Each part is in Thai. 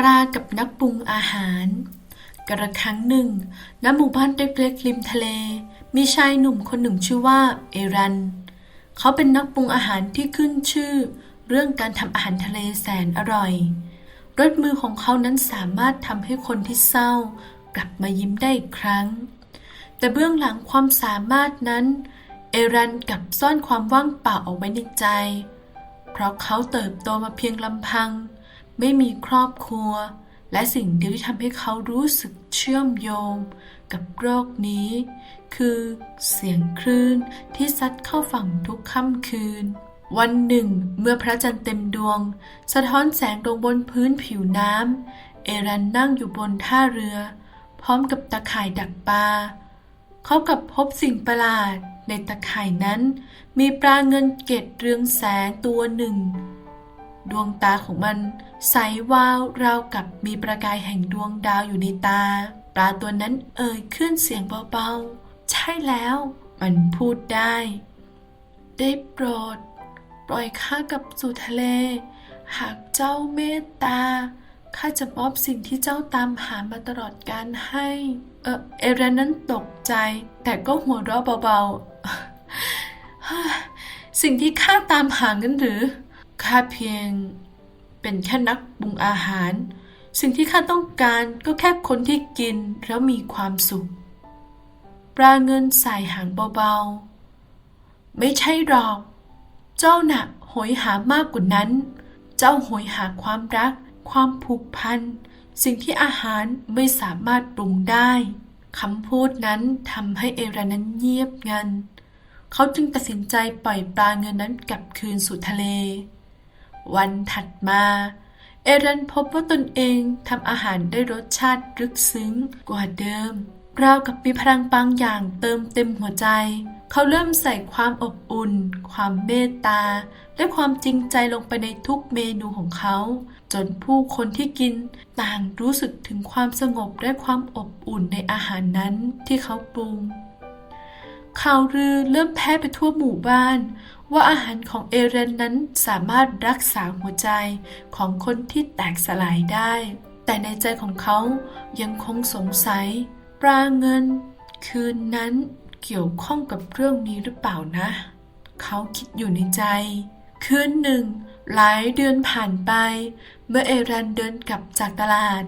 ปลากับนักปรุงอาหาร กระครั้งหนึ่ง ณ หมู่บ้านเล็กๆริมทะเล มีชายหนุ่มคนหนึ่งชื่อว่า เอรัน เขาเป็นนักปรุงอาหารที่ขึ้นชื่อ เรื่องการทำอาหารทะเลแสนอร่อย รสมือของเขานั้นสามารถทำให้คนที่เศร้า กลับมายิ้มได้อีกครั้ง แต่เบื้องหลังความสามารถนั้น เอรันกลับซ่อนความว่างเปล่าเอาไว้ในใจ เพราะเขาเติบโตมาเพียงลำพัง ไม่มีครอบครัว และสิ่งเดียวที่ทำให้เขารู้สึกเชื่อมโยง กับโรคนี้ คือเสียงคลื่นที่ซัดเข้าฝั่งทุกค่ำคืน วันหนึ่ง เมื่อพระจันทร์เต็มดวง สะท้อนแสงลงบนพื้นผิวน้ำเอรันนั่งอยู่บนท่าเรือ พร้อมกับตะข่ายดักปลาเขากับพบสิ่งประหลาดในตะข่ายนั้น มีปลาเงินเกตเรืองแสงตัวหนึ่ง ดวงตาของมันใสวาวราวกับมีประกายแห่งดวงดาวอยู่ในตา ปลาตัวนั้นเอ่ยขึ้นเสียงเบาๆ ใช่แล้ว มันพูดได้ ได้โปรด ปล่อยข้ากลับสู่ทะเล หากเจ้าเมตตาข้าจะมอบสิ่งที่เจ้าตามหามาตลอดการให้ เออเอรนนั้นตกใจ แต่ก็หัวเราะเบาๆ สิ่งที่ข้าตามหากันหรือ ข้าเพียงเป็นแค่นักปรุงอาหาร สิ่งที่ข้าต้องการก็แค่คนที่กินแล้วมีความสุข ปลาเงินสายหางเบาๆ ไม่ใช่หรอก เจ้าหนะโหยหามากกว่านั้น เจ้าโหยหาความรัก ความผูกพัน สิ่งที่อาหารไม่สามารถปรุงได้คำพูดนั้นทำให้เอรานั้นเงียบงัน เขาจึงตัดสินใจปล่อยปลาเงินนั้นกลับคืนสู่ทะเล วันถัดมา เอรันพบว่าตนเองทำอาหารได้รสชาติลึกซึ้งกว่าเดิม ราวกับมีพลังบางอย่างเติมเต็มหัวใจ เขาเริ่มใส่ความอบอุ่น ความเมตตา และความจริงใจลงไปในทุกเมนูของเขา จนผู้คนที่กินต่างรู้สึกถึงความสงบและความอบอุ่นในอาหารนั้นที่เขาปรุง ข่าวลือเริ่มแพร่ไปทั่วหมู่บ้าน ว่าอาหารของเอเรนนั้นสามารถรักษาหัวใจของคนที่แตกสลายได้ แต่ในใจของเขายังคงสงสัย ปลาเงิน คืนนั้นเกี่ยวข้องกับเรื่องนี้หรือเปล่านะ เขาคิดอยู่ในใจ คืนหนึ่ง หลายเดือนผ่านไป เมื่อเอรันเดินกลับจากตลาด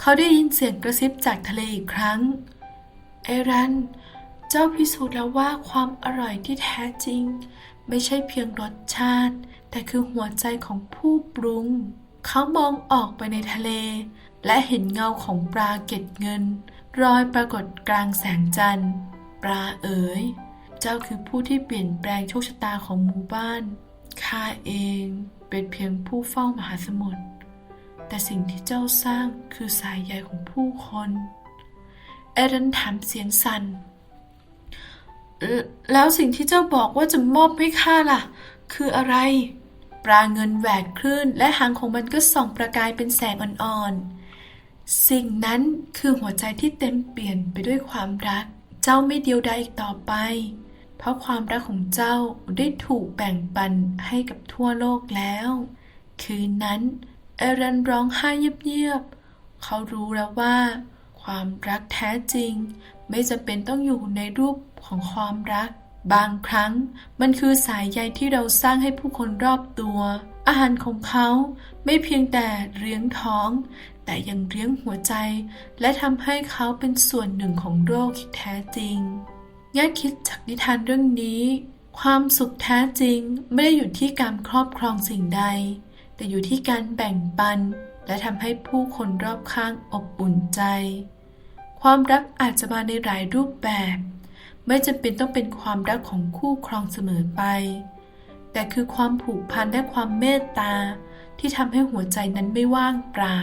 เขาได้ยินเสียงกระซิบจากทะเลอีกครั้ง เอรันเจ้าพิสูจน์แล้วว่าความอร่อยที่แท้จริง ไม่ใช่เพียงรสชาติ แต่คือหัวใจของผู้ปรุง เขามองออกไปในทะเล และเห็นเงาของปลาเก็ดเงินรอยปรากฏกลางแสงจันทร์ ปลาเอ๋ย เจ้าคือผู้ที่เปลี่ยนแปลงโชคชะตาของหมู่บ้านข้าเองเป็นเพียงผู้เฝ้ามหาสมุทรแต่สิ่งที่เจ้าสร้างคือสายใยของผู้คน เอรันถามเสียงสั่นเอ่อ แล้วสิ่งที่เจ้าบอกว่าจะมอบให้ข้าล่ะ คืออะไร ปลาเงินแหวกคลื่น และหางของมันก็ส่องประกายเป็นแสงอ่อนๆ สิ่งนั้นคือหัวใจที่เต็มเปลี่ยนไปด้วยความรัก เจ้าไม่เดียวดายอีกต่อไป เพราะความรักของเจ้าได้ถูกแบ่งปันให้กับทั่วโลกแล้ว คืนนั้น เอรันร้องไห้เงียบๆ เขารู้แล้วว่า ความรักแท้จริง ไม่จำเป็นต้องอยู่ในรูปของความรัก บางครั้งมันคือสายใยที่เราสร้างให้ผู้คนรอบตัว อาหารของเขาไม่เพียงแต่เลี้ยงท้อง แต่ยังเลี้ยงหัวใจ และทำให้เขาเป็นส่วนหนึ่งของโลกที่แท้จริงแง่คิดจากนิทานเรื่องนี้ ความสุขแท้จริงไม่ได้อยู่ที่การครอบครองสิ่งใด แต่อยู่ที่การแบ่งปัน และทำให้ผู้คนรอบข้างอบอุ่นใจ ความรักอาจจะมาในหลายรูปแบบ ไม่จำเป็นต้องเป็นความรักของคู่ครองเสมอไป แต่คือความผูกพันและความเมตตาที่ทำให้หัวใจนั้นไม่ว่างเปล่า